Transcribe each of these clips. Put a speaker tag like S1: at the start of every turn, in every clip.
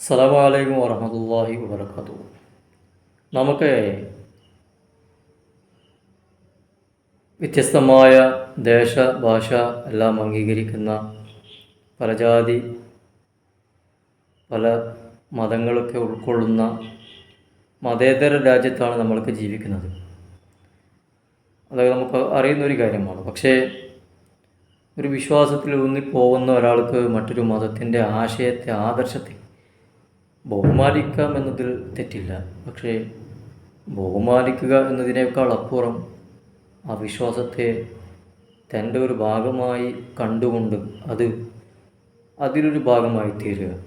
S1: അസ്സലാമലൈക്കും വറഹമത്തല്ലാഹി വബർക്കാത്തു നമുക്ക് വ്യത്യസ്തമായ ദേശ ഭാഷ എല്ലാം അംഗീകരിക്കുന്ന പല ജാതി പല മതങ്ങളൊക്കെ ഉൾക്കൊള്ളുന്ന മതേതര രാജ്യത്താണ് നമ്മൾക്ക് ജീവിക്കുന്നത്. അതൊക്കെ നമുക്ക് അറിയുന്ന ഒരു കാര്യമാണ്. പക്ഷേ ഒരു വിശ്വാസത്തിൽ ഊന്നിപ്പോകുന്ന ഒരാൾക്ക് മറ്റൊരു മതത്തിന്റെ ആശയത്തെ ആദർശത്തെ ബഹുമാനിക്കാം എന്നതിൽ തെറ്റില്ല. പക്ഷേ ബഹുമാനിക്കുക എന്നതിനേക്കാൾ അപ്പുറം ആ വിശ്വാസത്തെ തന്റെ ഒരു ഭാഗമായി കണ്ടുകൊണ്ട് അത് അതിലൊരു ഭാഗമായി തീരുക.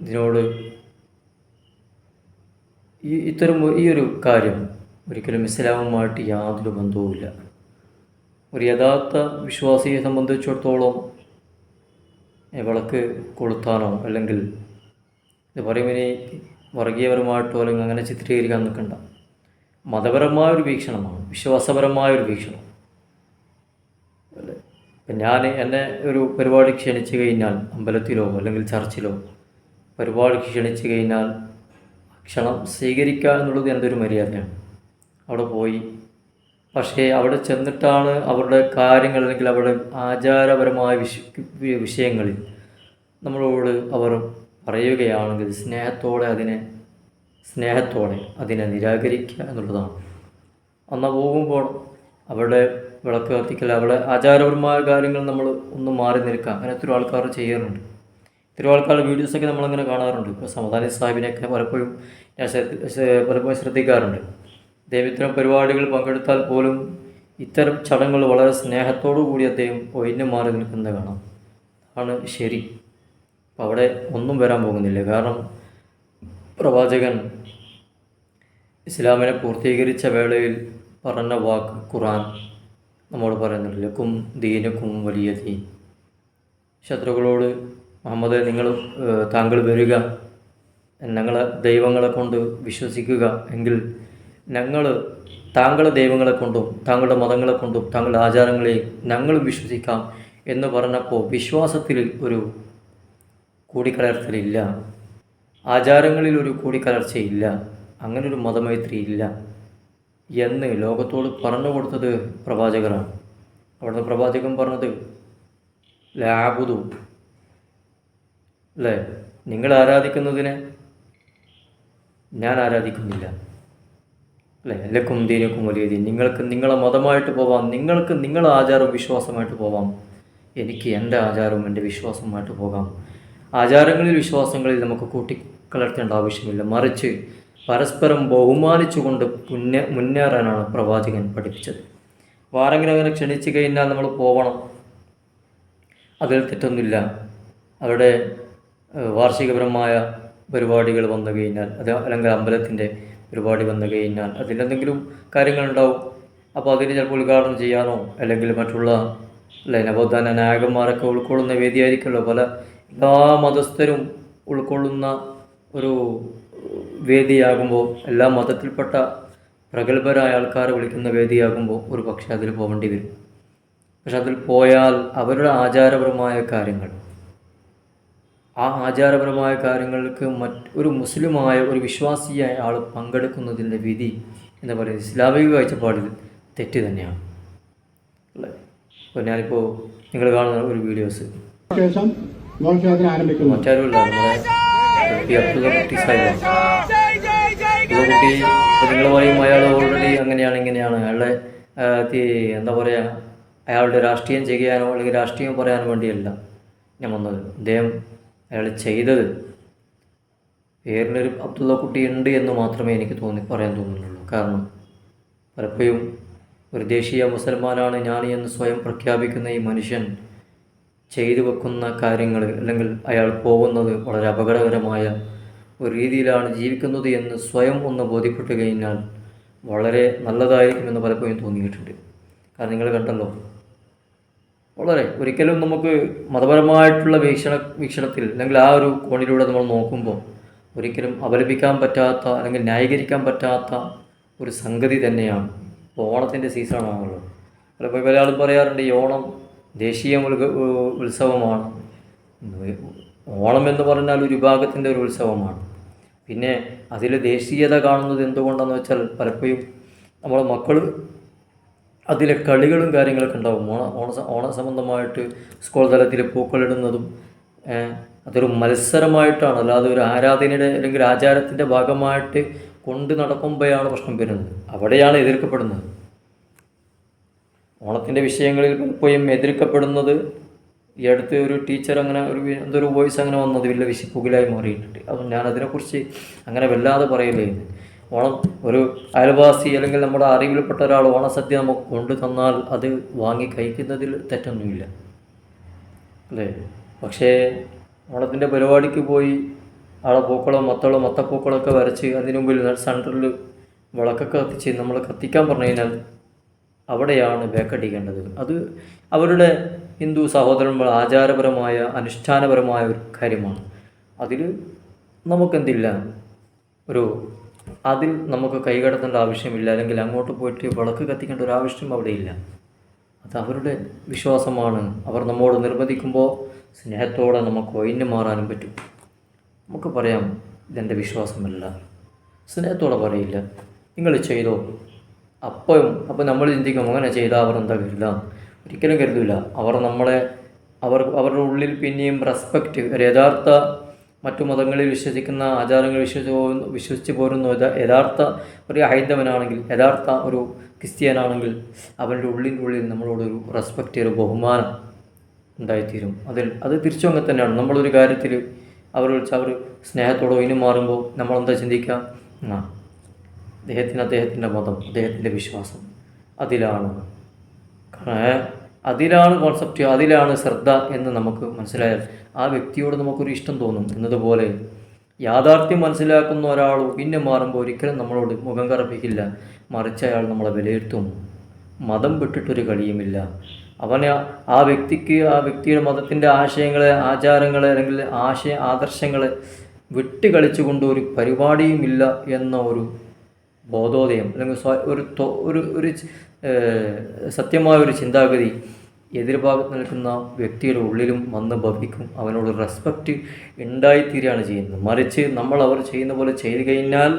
S1: ഇതിനോട് ഈ ഇത്തരം ഈ ഒരു കാര്യം ഒരിക്കലും ഇസ്ലാമുമായിട്ട് യാതൊരു ബന്ധവുമില്ല. ഒരു യഥാർത്ഥ വിശ്വാസിയെ സംബന്ധിച്ചിടത്തോളം വിളക്ക് കൊളുത്താനോ അല്ലെങ്കിൽ ഇത് പറയുമ്പോൾ ഇനി വർഗീയപരമായിട്ടോ അല്ലെങ്കിൽ അങ്ങനെ ചിത്രീകരിക്കാൻ നിൽക്കണ്ട. മതപരമായ ഒരു വീക്ഷണമാണ് വിശ്വാസപരമായ ഒരു വീക്ഷണം. അല്ലേ? ഞാൻ എന്നെ ഒരു പരിപാടി ക്ഷണിച്ചു കഴിഞ്ഞാൽ അമ്പലത്തിലോ അല്ലെങ്കിൽ ചർച്ചിലോ പരിപാടി ക്ഷണിച്ചു കഴിഞ്ഞാൽ ക്ഷണം സ്വീകരിക്കുക എന്നുള്ളത് എന്റെ ഒരു മര്യാദയാണ്. അവിടെ പോയി പക്ഷേ അവിടെ ചെന്നിട്ടാണ് അവരുടെ കാര്യങ്ങൾ അല്ലെങ്കിൽ അവരുടെ ആചാരപരമായ വിഷ വിഷയങ്ങളിൽ നമ്മളോട് അവർ പറയുകയാണെങ്കിൽ സ്നേഹത്തോടെ അതിനെ സ്നേഹത്തോടെ അതിനെ നിരാകരിക്കുക എന്നുള്ളതാണ്. അന്ന് പോകുമ്പോൾ അവരുടെ വിളക്ക് കത്തിക്കൽ അവിടെ ആചാരപരമായ കാര്യങ്ങൾ നമ്മൾ ഒന്ന് മാറി നിൽക്കുക. അങ്ങനെ ഒത്തിരി ആൾക്കാർ ചെയ്യാറുണ്ട്. ഒത്തിരി ആൾക്കാരുടെ വീഡിയോസൊക്കെ നമ്മളങ്ങനെ കാണാറുണ്ട്. ഇപ്പോൾ സമദാനി സാഹിബിനെയൊക്കെ പലപ്പോഴും ഞാൻ പലപ്പോഴും ശ്രദ്ധിക്കാറുണ്ട്. അദ്ദേഹം പരിപാടികൾ പങ്കെടുത്താൽ പോലും ഇത്തരം ചടങ്ങുകൾ വളരെ സ്നേഹത്തോടു കൂടി അദ്ദേഹം ഒഴിഞ്ഞു മാറി നിൽക്കുന്നത് കാണാം. ആണ് ശരി. അപ്പോൾ അവിടെ ഒന്നും വരാൻ പോകുന്നില്ല. കാരണം പ്രവാചകൻ ഇസ്ലാമിനെ പൂർത്തീകരിച്ച വേളയിൽ പറഞ്ഞ വാക്ക് ഖുറാൻ നമ്മോട് പറയുന്നുണ്ട് ലക്കും ദീനക്കും വലിയ ദീൻ. ശത്രുക്കളോട് മുഹമ്മദ് നിങ്ങൾ താങ്കൾ വരിക ഞങ്ങളെ ദൈവങ്ങളെ കൊണ്ട് വിശ്വസിക്കുക എങ്കിൽ ഞങ്ങൾ താങ്കളുടെ ദൈവങ്ങളെ കൊണ്ടും താങ്കളുടെ മതങ്ങളെ കൊണ്ടും താങ്കളുടെ ആചാരങ്ങളെ ഞങ്ങളും വിശ്വസിക്കാം എന്ന് പറഞ്ഞപ്പോൾ വിശ്വാസത്തിൽ ഒരു കൂടിക്കലർത്തലില്ല. ആചാരങ്ങളിൽ ഒരു കൂടിക്കലർച്ചയില്ല. അങ്ങനെ ഒരു മതമൈത്രി ഇല്ല എന്ന് ലോകത്തോട് പറഞ്ഞു കൊടുത്തത് പ്രവാചകരാണ്. അവിടുന്ന് പ്രവാചകൻ പറഞ്ഞത് ലാബുദു അല്ലേ നിങ്ങൾ ആരാധിക്കുന്നതിനെ? ഞാൻ ആരാധിക്കുന്നില്ല. അല്ലേ ലക്കും ദീനക്കും വലിയ നിങ്ങൾക്ക് നിങ്ങളെ മതമായിട്ട് പോവാം നിങ്ങൾക്ക് നിങ്ങളെ ആചാരവും വിശ്വാസമായിട്ട് പോവാം. എനിക്ക് എന്റെ ആചാരവും എന്റെ വിശ്വാസവുമായിട്ട് പോകാം. ആചാരങ്ങളിൽ വിശ്വാസങ്ങളിൽ നമുക്ക് കൂട്ടിക്കലർത്തേണ്ട ആവശ്യമില്ല. മറിച്ച് പരസ്പരം ബഹുമാനിച്ചുകൊണ്ട് മുന്നേ മുന്നേറാനാണ് പ്രവാചകൻ പഠിപ്പിച്ചത്. വാരങ്ങനെ അങ്ങനെ ക്ഷണിച്ചു കഴിഞ്ഞാൽ നമ്മൾ പോവണം. അതിൽ തെറ്റൊന്നുമില്ല. അവിടെ വാർഷികപരമായ പരിപാടികൾ വന്നു കഴിഞ്ഞാൽ അത് അല്ലെങ്കിൽ അമ്പലത്തിന്റെ പരിപാടി വന്നു കഴിഞ്ഞാൽ അതിലെന്തെങ്കിലും കാര്യങ്ങളുണ്ടാവും. അപ്പോൾ അതിന് ചിലപ്പോൾ ഉദ്ഘാടനം ചെയ്യാനോ അല്ലെങ്കിൽ മറ്റുള്ള അല്ലെ നവോത്ഥാന നായകന്മാരൊക്കെ ഉൾക്കൊള്ളുന്ന വേദിയായിരിക്കുമല്ലോ. പല എല്ലാ മതസ്ഥരും ഉൾക്കൊള്ളുന്ന ഒരു വേദിയാകുമ്പോൾ എല്ലാ മതത്തിൽപ്പെട്ട പ്രഗത്ഭരായ ആൾക്കാരെ വിളിക്കുന്ന വേദിയാകുമ്പോൾ ഒരു പക്ഷേ അതിൽ പോകേണ്ടി വരും. പക്ഷെ അതിൽ പോയാൽ അവരുടെ ആചാരപരമായ കാര്യങ്ങൾ ആ ആചാരപരമായ കാര്യങ്ങൾക്ക് മറ്റ് ഒരു മുസ്ലിമായ ഒരു വിശ്വാസിയായ ആൾ പങ്കെടുക്കുന്നതിന്റെ വിധി എന്ന് പറയുന്നത് ഇസ്ലാമിക കാഴ്ചപ്പാടിൽ തെറ്റ് തന്നെയാണ്. അല്ലേ? അപ്പോൾ ഞാനിപ്പോൾ നിങ്ങൾ കാണുന്ന ഒരു വീഡിയോസ്.
S2: നിങ്ങളുമായും ഘോഷയാത്ര ആരംഭിക്കുന്നു.
S1: മറ്റാരുമില്ല നമ്മുടെ കുട്ടി അബ്ദുള്ള കുട്ടി സാഹിബാണ് അബ്ദുള്ള കുട്ടി ഇപ്പോൾ നിങ്ങൾ പറയും അയാൾ ഓൾറെഡി അങ്ങനെയാണ് ഇങ്ങനെയാണ്. അയാളുടെ എന്താ പറയുക അയാളുടെ രാഷ്ട്രീയം ചെയ്യാനോ അല്ലെങ്കിൽ രാഷ്ട്രീയം പറയാനോ വേണ്ടിയല്ല ഞാൻ വന്നത്. അദ്ദേഹം അയാൾ ചെയ്തത്. പേരിനൊരു അബ്ദുള്ള കുട്ടി ഉണ്ട് എന്ന് മാത്രമേ എനിക്ക് തോന്നി പറയാൻ തോന്നുന്നുള്ളൂ. കാരണം പലപ്പോഴും ഒരു ദേശീയ മുസൽമാനാണ് ഞാൻ എന്ന് സ്വയം പ്രഖ്യാപിക്കുന്ന ഈ മനുഷ്യൻ ചെയ്തു വെക്കുന്ന കാര്യങ്ങൾ അല്ലെങ്കിൽ അയാൾ പോകുന്നത് വളരെ അപകടകരമായ ഒരു രീതിയിലാണ് ജീവിക്കുന്നത് എന്ന് സ്വയം ഒന്ന് ബോധ്യപ്പെട്ട് കഴിഞ്ഞാൽ വളരെ നല്ലതായിരിക്കുമെന്ന് പലപ്പോഴും തോന്നിയിട്ടുണ്ട്. കാരണം നിങ്ങൾ കണ്ടല്ലോ വളരെ ഒരിക്കലും നമുക്ക് മതപരമായിട്ടുള്ള വീക്ഷണ വീക്ഷണത്തിൽ അല്ലെങ്കിൽ ആ ഒരു കോണിലൂടെ നമ്മൾ നോക്കുമ്പോൾ ഒരിക്കലും അപലപിക്കാൻ പറ്റാത്ത അല്ലെങ്കിൽ ന്യായീകരിക്കാൻ പറ്റാത്ത ഒരു സംഗതി തന്നെയാണ് ഇപ്പോൾ ഓണത്തിന്റെ സീസണാണല്ലോ. പലപ്പോൾ പല ആളും പറയാറുണ്ട് ഈ ഓണം ദേശീയ ഉത്സവമാണ്. ഓണം എന്ന് പറഞ്ഞാൽ ഒരു വിഭാഗത്തിന്റെ ഒരു ഉത്സവമാണ്. പിന്നെ അതിൽ ദേശീയത കാണുന്നത് എന്തുകൊണ്ടാണെന്ന് വെച്ചാൽ പലപ്പോഴും നമ്മളെ മക്കൾ അതിലെ കളികളും കാര്യങ്ങളൊക്കെ ഉണ്ടാവും. ഓണ ഓണ ഓണ സംബന്ധമായിട്ട് സ്കൂൾ തലത്തിൽ പൂക്കളിടുന്നതും അതൊരു മത്സരമായിട്ടാണ്. അല്ലാതെ ഒരു ആരാധനയുടെ അല്ലെങ്കിൽ ആചാരത്തിന്റെ ഭാഗമായിട്ട് കൊണ്ട് നടക്കുമ്പോഴാണ് പ്രശ്നം വരുന്നത്. അവിടെയാണ് എതിർക്കപ്പെടുന്നത്. ഓണത്തിന്റെ വിഷയങ്ങളിൽ പോയും എതിർക്കപ്പെടുന്നത് ഈ അടുത്ത് ഒരു ടീച്ചർ അങ്ങനെ ഒരു എന്തൊരു വോയിസ് അങ്ങനെ വന്നത് വലിയ വിശപ്പുകിലായി മാറിയിട്ടുണ്ട്. അപ്പം ഞാൻ അതിനെക്കുറിച്ച് അങ്ങനെ വല്ലാതെ പറയില്ലേ ഓണം ഒരു അയൽവാസി അല്ലെങ്കിൽ നമ്മുടെ അറിവിൽപ്പെട്ട ഒരാൾ ഓണസദ്യ നമുക്ക് കൊണ്ടു തന്നാൽ അത് വാങ്ങി കഴിക്കുന്നതിൽ തെറ്റൊന്നുമില്ല. അല്ലേ? പക്ഷേ ഓണത്തിന്റെ പരിപാടിക്ക് പോയി ആളെ പൂക്കളോ മത്തളോ മത്തപ്പൂക്കളൊക്കെ വരച്ച് അതിന് മുമ്പിൽ സെന്ററിൽ വിളക്കൊക്കെ കത്തിച്ച് നമ്മൾ കത്തിക്കാൻ പറഞ്ഞു കഴിഞ്ഞാൽ അവിടെയാണ് ബേക്കടിക്കേണ്ടത് അത് അവരുടെ ഹിന്ദു സഹോദരന്മാർ ആചാരപരമായ അനുഷ്ഠാനപരമായ ഒരു കാര്യമാണ്. അതിൽ നമുക്കെന്തില്ല? ഒരു അതിൽ നമുക്ക് കൈകടത്തേണ്ട ആവശ്യമില്ല. അല്ലെങ്കിൽ അങ്ങോട്ട് പോയിട്ട് വിളക്ക് കത്തിക്കേണ്ട ഒരു ആവശ്യം അവിടെയില്ല. അത് അവരുടെ വിശ്വാസമാണ്. അവർ നമ്മോട് നിർബന്ധിക്കുമ്പോൾ സ്നേഹത്തോടെ നമുക്ക് ഒഴിഞ്ഞു മാറാനും പറ്റും. നമുക്ക് പറയാം ഇതെന്റെ വിശ്വാസമല്ല. സ്നേഹത്തോടെ പറയില്ല. നിങ്ങൾ ചെയ്തോ? അപ്പം അപ്പോൾ നമ്മൾ ചിന്തിക്കും അങ്ങനെ ചെയ്താൽ അവർ എന്താ കരുതുക ഒരിക്കലും കരുതില്ല അവർ നമ്മളെ അവർ അവരുടെ ഉള്ളിൽ പിന്നെയും റെസ്പെക്റ്റ് ഒരു യഥാർത്ഥ മറ്റു മതങ്ങളിൽ വിശ്വസിക്കുന്ന ആചാരങ്ങൾ വിശ്വസിച്ച് പോകുന്നു വിശ്വസിച്ച് പോരുന്ന യഥാർത്ഥ ഒരു ഹൈന്ദവനാണെങ്കിൽ യഥാർത്ഥ ഒരു ക്രിസ്ത്യാനാണെങ്കിൽ അവന്റെ ഉള്ളിന്റെ ഉള്ളിൽ നമ്മളോടൊരു റെസ്പെക്റ്റ് ഒരു ബഹുമാനം ഉണ്ടായിത്തീരും. അതിൽ അത് തിരിച്ചു അങ്ങനെ തന്നെയാണ്. നമ്മളൊരു കാര്യത്തിൽ അവർ വിളിച്ച് അവർ സ്നേഹത്തോടെ ഇനി മാറുമ്പോൾ നമ്മളെന്താ ചിന്തിക്കുക? ആ അദ്ദേഹത്തിന് അദ്ദേഹത്തിന്റെ മതം അദ്ദേഹത്തിന്റെ വിശ്വാസം അതിലാണ്. ഏ, അതിലാണ് കോൺസെപ്റ്റ് അതിലാണ് ശ്രദ്ധ എന്ന് നമുക്ക് മനസ്സിലായാൽ ആ വ്യക്തിയോട് നമുക്കൊരു ഇഷ്ടം തോന്നും. എന്നതുപോലെ യാഥാർത്ഥ്യം മനസ്സിലാക്കുന്ന ഒരാൾ പിന്നെ മാറുമ്പോൾ ഒരിക്കലും നമ്മളോട് മുഖം കറപ്പിക്കില്ല. മറിച്ച് അയാൾ നമ്മളെ വിലയിരുത്തും. മതം വിട്ടിട്ടൊരു കളിയുമില്ല. അവന് ആ- വ്യക്തിക്ക് ആ വ്യക്തിയുടെ മതത്തിന്റെ ആശയങ്ങളെ ആചാരങ്ങളെ അല്ലെങ്കിൽ ആശയ ആദർശങ്ങളെ വിട്ട് കളിച്ചുകൊണ്ട് ഒരു പരിപാടിയുമില്ല എന്ന ഒരു ബോധോദയം അല്ലെങ്കിൽ ഒരു ഒരു സത്യമായ ഒരു ചിന്താഗതി എതിർഭാഗത്ത് നിൽക്കുന്ന വ്യക്തിയുടെ ഉള്ളിലും വന്ന് ഭവിക്കും. അവനോട് റെസ്പെക്റ്റ് ഉണ്ടായിത്തീരുകയാണ് ചെയ്യുന്നത്. മറിച്ച് നമ്മൾ അവർ ചെയ്യുന്ന പോലെ ചെയ്തു കഴിഞ്ഞാൽ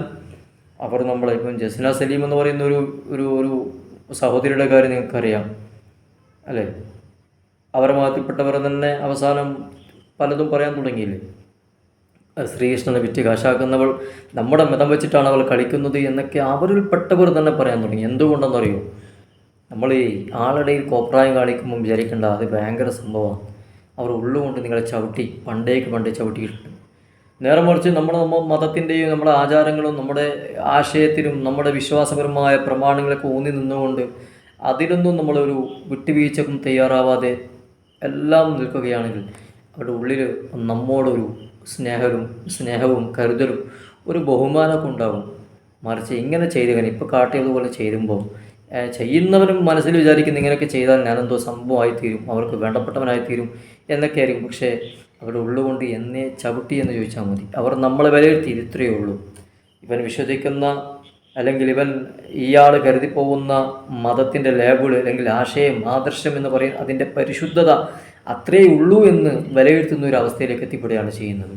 S1: അവർ നമ്മളെ ഇപ്പം ജസ്ന സലീം എന്ന് പറയുന്ന ഒരു ഒരു ഒരു സഹോദരിയുടെ കാര്യം നിങ്ങൾക്കറിയാം. അല്ലേ? അവരെ മതത്തിൽപ്പെട്ടവർ തന്നെ അവസാനം പലതും പറയാൻ തുടങ്ങിയില്ലേ? ശ്രീകൃഷ്ണനെ വിറ്റ് കാശാക്കുന്നവൾ നമ്മുടെ മതം വെച്ചിട്ടാണ് അവൾ കളിക്കുന്നത് എന്നൊക്കെ അവരിൽപ്പെട്ടവർ തന്നെ പറയാൻ തുടങ്ങി. എന്തുകൊണ്ടെന്നറിയോ? നമ്മൾ ഈ ആളുടെയിൽ കോപ്രായം കാണിക്കുമ്പോൾ വിചാരിക്കേണ്ട അത് ഭയങ്കര സംഭവമാണ്. അവർ ഉള്ളുകൊണ്ട് നിങ്ങളെ ചവിട്ടി പണ്ടേക്ക് പണ്ടേ ചവിട്ടിയിട്ടുണ്ട്. നേരെ മറിച്ച് നമ്മുടെ നമ്മൾ മതത്തിന്റെയും നമ്മുടെ ആചാരങ്ങളും നമ്മുടെ ആശയത്തിനും നമ്മുടെ വിശ്വാസപരമായ പ്രമാണങ്ങളൊക്കെ ഊന്നി നിന്നുകൊണ്ട് അതിലൊന്നും നമ്മളൊരു വിട്ടുവീഴ്ചക്കും തയ്യാറാവാതെ എല്ലാം നിൽക്കുകയാണെങ്കിൽ അവരുടെ ഉള്ളിൽ നമ്മോടൊരു സ്നേഹവും സ്നേഹവും കരുതലും ഒരു ബഹുമാനമൊക്കെ ഉണ്ടാകും മറിച്ച് ഇങ്ങനെ ചെയ്തു കഴിഞ്ഞാൽ ഇപ്പോൾ കാട്ടിയതുപോലെ ചെയ്യുമ്പോൾ ഏഹ്, ചെയ്യുന്നവനും മനസ്സിൽ വിചാരിക്കുന്ന ഇങ്ങനെയൊക്കെ ചെയ്താൽ ഞാനെന്തോ സംഭവമായിത്തീരും അവർക്ക് വേണ്ടപ്പെട്ടവനായിത്തീരും എന്നൊക്കെ ആയിരിക്കും പക്ഷേ അവരുടെ ഉള്ളുകൊണ്ട് എന്നെ ചവിട്ടി എന്ന് ചോദിച്ചാൽ മതി. അവർ നമ്മളെ വിലയിരുത്തി ഇത്രയേ ഉള്ളൂ. ഇവൻ വിശ്വസിക്കുന്ന അല്ലെങ്കിൽ ഇവൻ ഇയാൾ കരുതിപ്പോകുന്ന മതത്തിന്റെ ലേബിൾ അല്ലെങ്കിൽ ആശയം ആദർശം എന്ന് പറയും അതിന്റെ പരിശുദ്ധത അത്രയേ ഉള്ളൂ എന്ന് വിലയിരുത്തുന്ന ഒരു അവസ്ഥയിലേക്ക് എത്തിപ്പെടുകയാണ് ചെയ്യുന്നത്.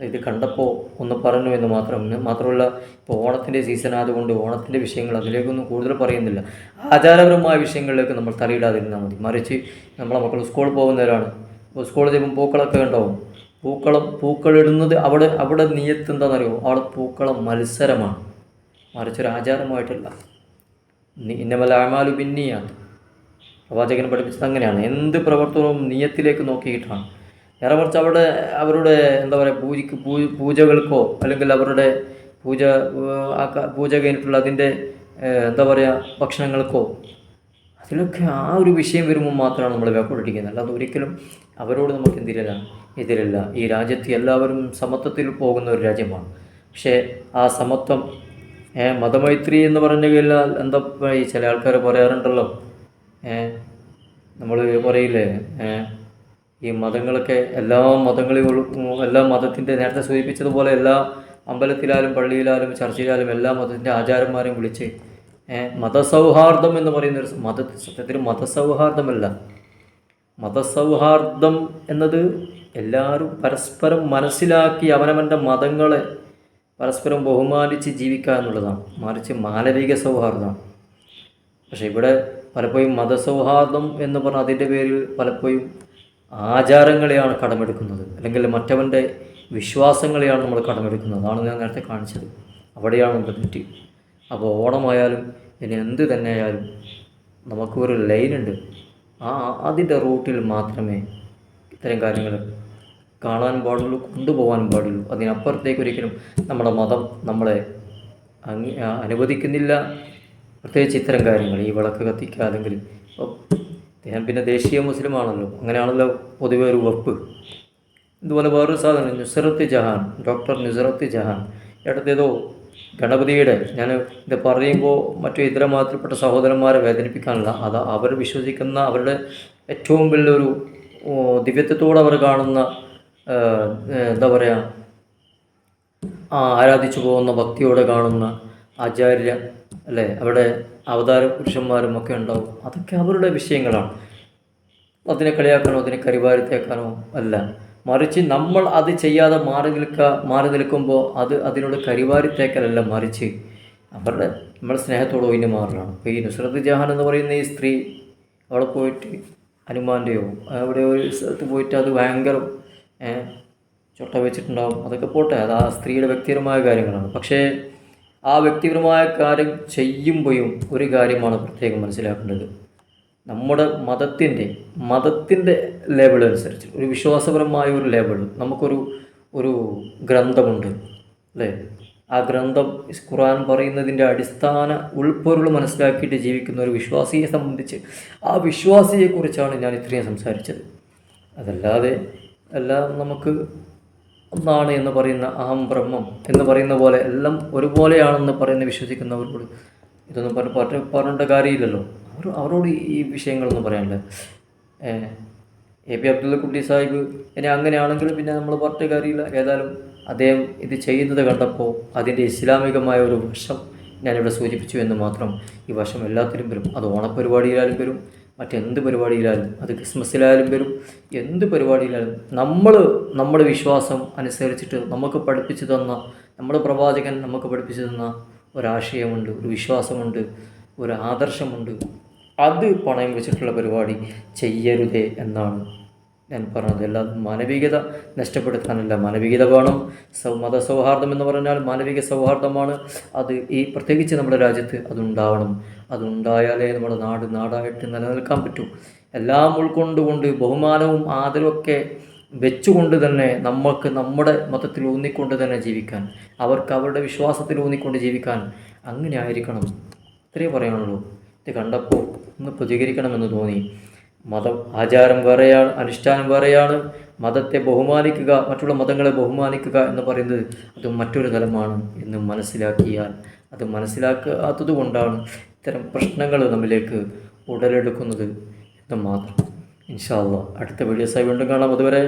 S1: ഇത് കണ്ടപ്പോൾ ഒന്ന് പറഞ്ഞു എന്ന് മാത്രം മാത്രമല്ല ഇപ്പോൾ ഓണത്തിന്റെ സീസൺ ആയതുകൊണ്ട് ഓണത്തിന്റെ വിഷയങ്ങൾ അതിലേക്കൊന്നും കൂടുതൽ പറയുന്നില്ല. ആചാരപരമായ വിഷയങ്ങളിലേക്ക് നമ്മൾ തലയിടാതിരുന്നാൽ മതി. മറിച്ച് നമ്മളെ മക്കൾ സ്കൂളിൽ പോകുന്നവരാണ്. ഇപ്പോൾ സ്കൂളിൽ ചെയ്യുമ്പോൾ പൂക്കളൊക്കെ ഉണ്ടാവും പൂക്കളം പൂക്കളിടുന്നത് അവിടെ അവിടെ നീയത്ത് എന്താണെന്നറിയോ? അവിടെ പൂക്കളം മത്സരമാണ്. മറിച്ചൊരു ആചാരമായിട്ടല്ല. ഇന്നമല അമാലു പിന്നിയാണ് പ്രവാചകൻ പഠിപ്പിച്ചത് അങ്ങനെയാണ്. എന്ത് പ്രവർത്തനവും നീയത്തിലേക്ക് നോക്കിയിട്ടാണ്. നേരെ കുറച്ച് അവിടെ അവരുടെ എന്താ പറയുക പൂജയ്ക്ക് പൂജകൾക്കോ അല്ലെങ്കിൽ അവരുടെ പൂജ പൂജ കഴിഞ്ഞിട്ടുള്ള അതിന്റെ എന്താ പറയുക ഭക്ഷണങ്ങൾക്കോ അതിലൊക്കെ ആ ഒരു വിഷയം വരുമ്പോൾ മാത്രമാണ് നമ്മൾ വേക്കോട്ടിരിക്കുന്നത് അല്ലാതെ ഒരിക്കലും അവരോട് നമുക്ക് എന്തിരല്ല എതിരല്ല. ഈ രാജ്യത്ത് എല്ലാവരും സമത്വത്തിൽ പോകുന്ന ഒരു രാജ്യമാണ്. പക്ഷേ ആ സമത്വം മതമൈത്രി എന്ന് പറഞ്ഞു കഴിഞ്ഞാൽ എന്താ ഈ ചില ആൾക്കാർ പറയാറുണ്ടല്ലോ. നമ്മൾ പറയില്ലേ ഈ മതങ്ങളൊക്കെ എല്ലാ മതങ്ങളിലും എല്ലാ മതത്തിന്റെ നേരത്തെ സൂചിപ്പിച്ചതുപോലെ എല്ലാ അമ്പലത്തിലായാലും പള്ളിയിലായാലും ചർച്ചിലായാലും എല്ലാ മതത്തിന്റെ ആചാരന്മാരെയും വിളിച്ച് മതസൗഹാർദ്ദം എന്ന് പറയുന്ന ഒരു മത സത്യത്തിൽ മതസൗഹാർദ്ദമല്ല. മതസൗഹാർദ്ദം എന്നത് എല്ലാവരും പരസ്പരം മനസ്സിലാക്കി അവനവന്റെ മതങ്ങളെ പരസ്പരം ബഹുമാനിച്ച് ജീവിക്കുക എന്നുള്ളതാണ്. മറിച്ച് മാനവിക സൗഹാർദ്ദമാണ്. പക്ഷേ ഇവിടെ പലപ്പോഴും മതസൗഹാർദ്ദം എന്ന് പറഞ്ഞാൽ അതിന്റെ പേരിൽ പലപ്പോഴും ആചാരങ്ങളെയാണ് കടമെടുക്കുന്നത്. അല്ലെങ്കിൽ മറ്റവന്റെ വിശ്വാസങ്ങളെയാണ് നമ്മൾ കടമെടുക്കുന്നത്. അതാണ് ഞാൻ നേരത്തെ കാണിച്ചത്. അവിടെയാണ് നമ്മുടെ തെറ്റ്. അപ്പോൾ ഓണമായാലും ഇനി എന്ത് തന്നെയായാലും നമുക്കൊരു ലൈനുണ്ട് ആ അതിന്റെ റൂട്ടിൽ മാത്രമേ ഇത്തരം കാര്യങ്ങൾ കാണാൻ പാടുള്ളൂ കൊണ്ടുപോകാൻ പാടുള്ളൂ. അതിനപ്പുറത്തേക്ക് ഒരിക്കലും നമ്മുടെ മതം നമ്മളെ അനുവദിക്കുന്നില്ല. പ്രത്യേകിച്ച് ഇത്തരം കാര്യങ്ങൾ ഈ വിളക്ക് കത്തിക്കുക അല്ലെങ്കിൽ അദ്ദേഹം പിന്നെ ദേശീയ മുസ്ലിം ആണല്ലോ അങ്ങനെയാണല്ലോ പൊതുവെ ഒരു ഉറപ്പ്. ഇതുപോലെ വേറൊരു സാധനം നുസറത്ത് ജഹാൻ ഡോക്ടർ നുസറത്ത് ജഹാൻ. ഇടത്തേതോ ഗണപതിയുടെ ഞാൻ ഇത് പറയുമ്പോൾ മറ്റു ഇതര മാത്രപ്പെട്ട സഹോദരന്മാരെ വേദനിപ്പിക്കാനല്ല അത് അവർ വിശ്വസിക്കുന്ന അവരുടെ ഏറ്റവും വലിയൊരു ദിവ്യത്വത്തോടെ അവർ കാണുന്ന എന്താ പറയുക ആരാധിച്ചു പോകുന്ന ഭക്തിയോടെ കാണുന്ന ആചാര്യ അല്ലേ? അവിടെ അവതാര പുരുഷന്മാരും ഒക്കെ ഉണ്ടാവും. അതൊക്കെ അവരുടെ വിഷയങ്ങളാണ്. അതിനെ കളിയാക്കാനോ അതിനെ കരിവാരിത്തേക്കാനോ അല്ല. മറിച്ച് നമ്മൾ അത് ചെയ്യാതെ മാറി നിൽക്കുക മാറി നിൽക്കുമ്പോൾ അത് അതിനോട് കരിവാരിത്തേക്കലല്ല മറിച്ച്. അവരുടെ നമ്മൾ സ്നേഹത്തോട് ഒഴിഞ്ഞ് മാറലാണ് അപ്പോൾ ഈ നുസ്രത്ത് ജഹാൻ എന്ന് പറയുന്ന ഈ സ്ത്രീ അവിടെ പോയിട്ട് ഹനുമാന്റെയോ അവിടെ ഒരു സ്ഥലത്ത് പോയിട്ട് അത് ഭയങ്കര ചൊട്ട വെച്ചിട്ടുണ്ടാവും. അതൊക്കെ പോട്ടെ അത് ആ സ്ത്രീയുടെ വ്യക്തിപരമായ കാര്യങ്ങളാണ്. പക്ഷേ ആ വ്യക്തിപരമായ കാര്യം ചെയ്യുമ്പോഴും ഒരു കാര്യമാണ് പ്രത്യേകം മനസ്സിലാക്കേണ്ടത്. നമ്മുടെ മതത്തിന്റെ മതത്തിന്റെ ലേബിൾ അനുസരിച്ച് ഒരു വിശ്വാസപരമായ ഒരു ലേബിൾ നമുക്കൊരു ഒരു ഗ്രന്ഥമുണ്ട് അല്ലേ? ആ ഗ്രന്ഥം ഖുർആൻ പറയുന്നതിന്റെ അടിസ്ഥാന ഉൾപ്പൊരുൾ മനസ്സിലാക്കിയിട്ട് ജീവിക്കുന്ന ഒരു വിശ്വാസിയെ സംബന്ധിച്ച് ആ വിശ്വാസിയെക്കുറിച്ചാണ് ഞാൻ ഇത്രയും സംസാരിച്ചത്. അതല്ലാതെ എല്ലാം നമുക്ക് ഒന്നാണ് എന്ന് പറയുന്ന അഹം ബ്രഹ്മം എന്ന് പറയുന്ന പോലെ എല്ലാം ഒരുപോലെയാണെന്ന് പറയുന്ന വിശ്വസിക്കുന്നവരോട് ഇതൊന്നും പറഞ്ഞ് പറഞ്ഞ പറഞ്ഞിട്ട് കാര്യമില്ലല്ലോ. അവർ അവരോട് ഈ വിഷയങ്ങളൊന്നും പറയാനില്ല. എ പി അബ്ദുള്ള കുട്ടി സാഹിബ് ഇനി അങ്ങനെയാണെങ്കിൽ പിന്നെ നമ്മൾ പറഞ്ഞ കാര്യമില്ല. ഏതായാലും അദ്ദേഹം ഇത് ചെയ്യുന്നത് കണ്ടപ്പോൾ അതിന്റെ ഇസ്ലാമികമായ ഒരു വശം ഞാനിവിടെ സൂചിപ്പിച്ചു എന്ന് മാത്രം ഈ വശം എല്ലാത്തിലും വരും. അത് ഓണപ്പരിപാടിയിലായാലും വരും. മറ്റെന്ത് പരിപാടിയിലായാലും അത് ക്രിസ്മസിലായാലും വരും. എന്ത് പരിപാടിയിലായാലും നമ്മൾ നമ്മുടെ വിശ്വാസം അനുസരിച്ചിട്ട് നമുക്ക് പഠിപ്പിച്ചു തന്ന നമ്മുടെ പ്രവാചകൻ നമുക്ക് പഠിപ്പിച്ചു തന്ന ഒരാശയമുണ്ട് ഒരു വിശ്വാസമുണ്ട് ഒരു ആദർശമുണ്ട്. അത് പണയം വെച്ചിട്ടുള്ള പരിപാടി ചെയ്യരുതേ എന്നാണ് ഞാൻ പറഞ്ഞത്. എല്ലാം മാനവികത നഷ്ടപ്പെടുത്താനല്ല. മാനവികത വേണം. സൗ മത സൗഹാർദ്ദം എന്ന് പറഞ്ഞാൽ മാനവിക സൗഹാർദ്ദമാണ്. അത് ഈ പ്രത്യേകിച്ച് നമ്മുടെ രാജ്യത്ത് അതുണ്ടാവണം. അതുണ്ടായാലേ നമ്മുടെ നാട് നാടായിട്ട് നിലനിൽക്കാൻ പറ്റൂ. എല്ലാം ഉൾക്കൊണ്ടുകൊണ്ട് ബഹുമാനവും ആദരവൊക്കെ വെച്ചുകൊണ്ട് തന്നെ നമ്മൾക്ക് നമ്മുടെ മതത്തിൽ ഊന്നിക്കൊണ്ട് തന്നെ ജീവിക്കാൻ അവർക്ക് അവരുടെ വിശ്വാസത്തിൽ ഊന്നിക്കൊണ്ട് ജീവിക്കാൻ അങ്ങനെ ആയിരിക്കണം. ഇത്രയേ പറയാനുള്ളൂ. ഇത് കണ്ടപ്പോൾ ഒന്ന് പ്രതികരിക്കണമെന്ന് തോന്നി. മതം ആചാരം വേറെയാണ് അനുഷ്ഠാനം വേറെയാണ്. മതത്തെ ബഹുമാനിക്കുക മറ്റുള്ള മതങ്ങളെ ബഹുമാനിക്കുക എന്ന് പറയുന്നത് അത് മറ്റൊരു തലമാണ് എന്ന് മനസ്സിലാക്കിയാൽ അത് മനസ്സിലാക്കാത്തത് കൊണ്ടാണ് ഇത്തരം പ്രശ്നങ്ങൾ നമ്മിലേക്ക് ഉടലെടുക്കുന്നത് എന്ന് മാത്രം. ഇൻഷാല്ല അടുത്ത വീഡിയോസായി വീണ്ടും കാണാം. അതുവരെ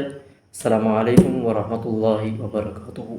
S1: അസ്സാം വലൈക്കും വറഹ്മത്തുള്ളാഹി വബറകാതുഹു.